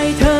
สา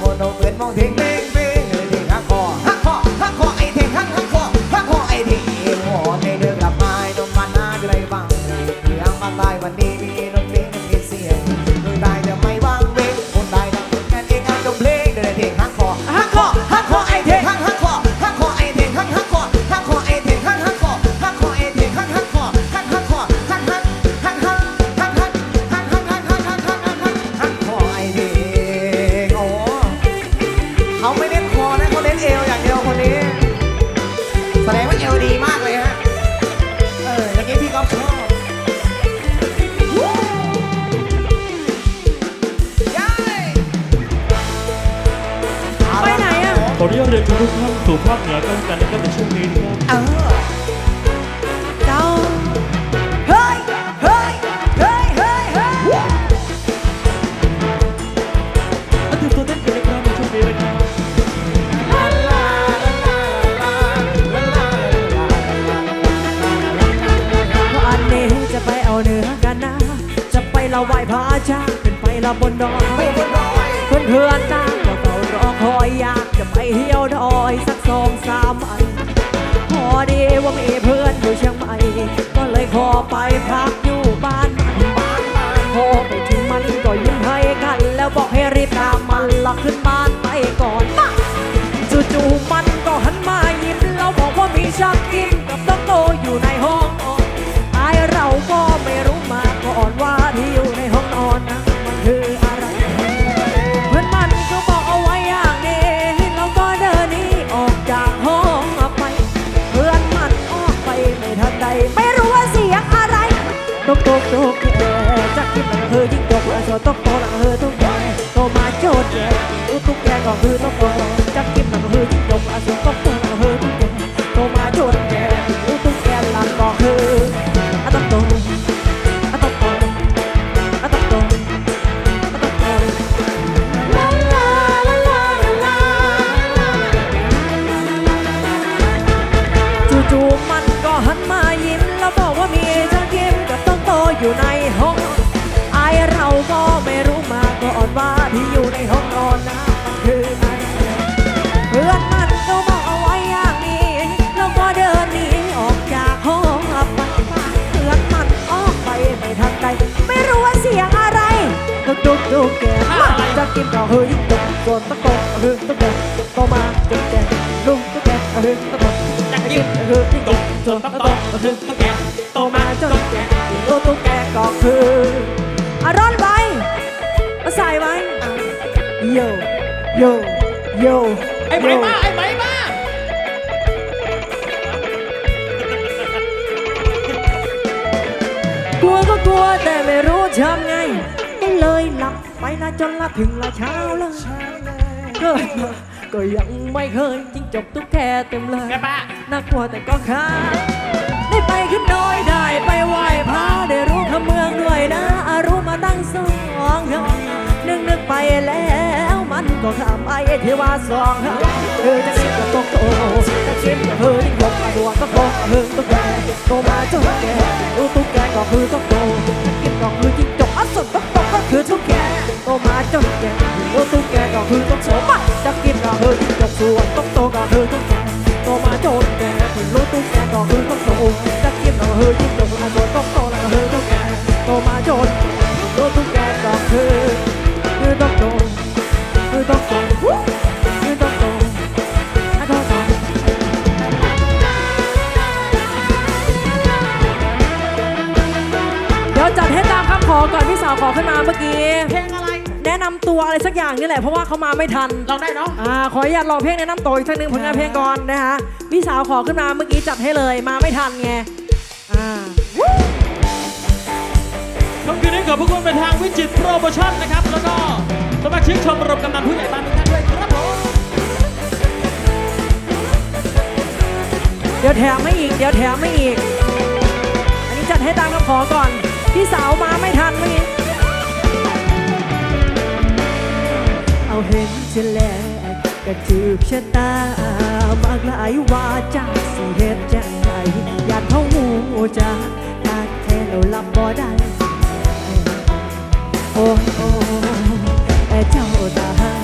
มโนเปิดมองเทงเมง ทุกท่านสู่ภาคเหนือกันกันนะครับในช่วงนี้นะครับเออเจ้าเฮ้ยเฮ้ยเฮ้ยเฮ้ยเฮ้ยมาถึงตัวเต้นกันนะครับในช่วงนี้นะครับวันนี้จะไปเอาเนื้อกันนะ จะไปละไหว้พระอาจารย์ขึ้นไปละบนดอย ว่ามีเพื่อนอยู่เชียงใหม่ ก็เลยขอไปพักอยู่บ้านมันบ้านมันพอไปถึงมันก็ยิ้มให้กัน แล้วบอกให้รีบตามมันละขึ้นบ้านไปก่อนจู่ๆมันก็หันมายิ้มแล้วบอกว่ามีชักกินกับต้องโตอยู่ในห้องอนไอเราก็ไม่รู้มาก่อนว่าที่อยู่ of the ตุกตุกตุกแกมาจะกินก็เฮ้ยตกส่วนตะโกนเฮ้ยตะโกนโตมาจนแกลุงตะแกเฮ้ยตะโกนจะกินเฮ้ยตกส่วนตะโกนเฮ้ยตะแกโตมาจนแกลุงตะแกก็คืออารอนไว้มาใส่ไว้โยโยโยไอ้ไหมมาไอ้ไหมมากลัวก็กลัวแต่ไม่รู้ทำไง เลยหลับไปนะจนละถึงละเช้าเลยเกิดมาก็ยังไม่เคยจิ้งจกตุ๊กแกเต็มเลยแกป้าน่ากลัวแต่ก็ค้าได้ไปขึ้นดอยได้ไปไหว้พระได้รู้คำเมืองด้วยนะอารู้มาตั้งสองนึกนึกไปแล้วมันก็ข้ามไปที่ว่าสองเธอจะคิดกับตกโตจะคิดกับเธอที่ยกมาดวก็โตเฮิงตุ๊กแกโตมาจนแกรู้ตุ๊กแกก็คือตุ๊กโตจะกินก็คือจิ้งจกอัศนตุ๊กโตก็ คือตุ๊กแกโตมาจนแกรู้ตุ๊กแกก็คือตุ๊กโสมาจะกินก็คือจิ้งจกส่วนต้องโตก็คือตุ๊กแกโตมาจนแกถึงรู้ตุ๊กแกก็คือต้องโตจะกินก็เฮยยิ่งจบอาโดนต้องโตแล้วเฮยต้องแกโตมาจนาวขอขึ้นมาเมื่อกี้ เพลงอะไร แนะนำตัวอะไรสักอย่างนี่แหละเพราะว่าเขามาไม่ทันเราได้เนาะอ่าขออนุญาตลองเพลงแนะนำตัวอีกสักหนึ่งผลงานเพลงก่อนนะคะพี่สาวขอขึ้นมาเมื่อกี้จัดให้เลยมาไม่ทันไงอ่าคำคืนนี้ขอบพระคุณเป็นทางวิจิตรโปรโมชั่นนะครับ แล้วก็สมาชิกชมรมกำนันผู้ใหญ่บ้านทุกท่านด้วยครับผม เดี๋ยวแถมไม่อีก เดี๋ยวแถมไม่อีก อันนี้จัดให้ตามคำขอก่อน พี่สาวมาไม่ทันเมื่อกี้ เห็นเฉลกกระจืบชะตามากหลายว่าจากสิเฮ็ดจังไดอยากเข้าหูจักตาแค่เราลับบ่ได้โอ้โอ้เจ้าตา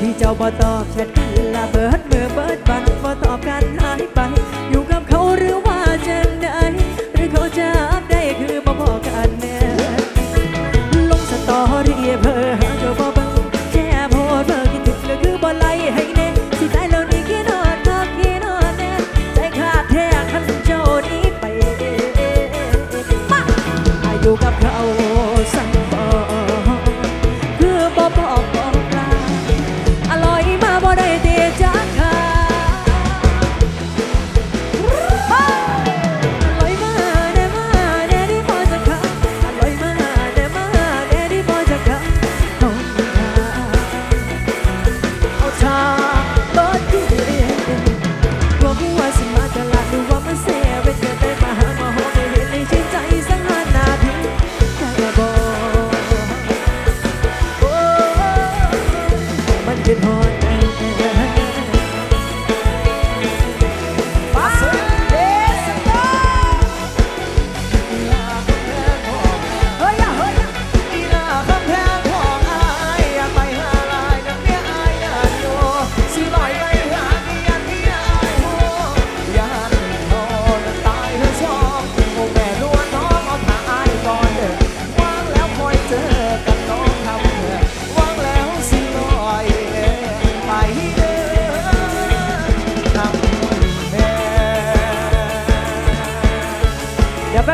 ที่เจ้าบ่ตอบแชทลาเบิดเมื่อเบิดบันบ่ตอบกันหายไป อยู่กับเขาหรือว่าจังใดหรือเขาจะ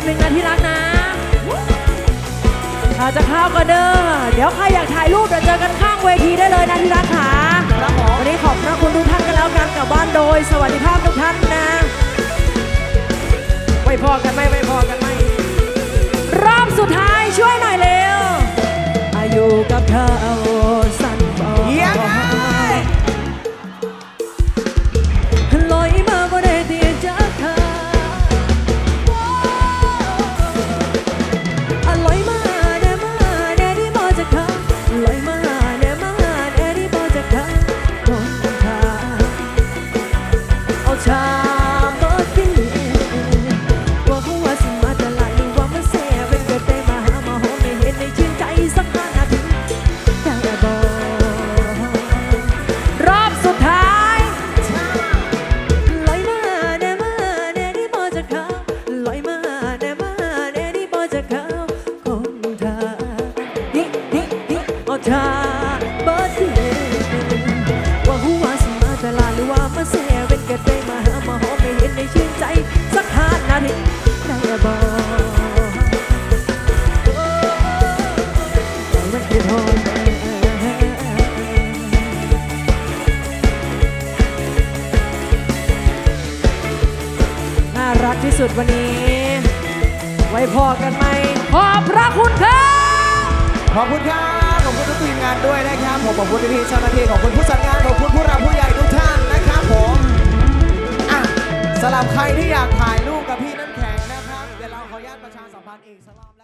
หนึ่งนะที่รักนะถ้าจะเข้ากันเด้อ เดี๋ยวใครอยากถ่ายรูปเดี๋ยวเจอกันข้างเวทีได้เลยนะที่รักค่ะวันนี้ขอบพระคุณทุกท่านกันแล้วกันกลับบ้านโดย สวัสดิภาพทุกท่านนะไว้พอกันไหมไว้พอกันไหมรอบสุดท้ายช่วยหน่อยเร็วอายุกับเธอ ขอบคุณพี่เจ้าหน้าที่ขอบคุณผู้จัดงานขอบคุณผู้รับผู้ใหญ่ทุกท่านนะครับผมอะสำหรับใครที่อยากถ่ายรูปกับพี่น้ำแข็งนะครับเดี๋ยวเราขออนุญาตประชาสัมพันธ์อีกสักรอบ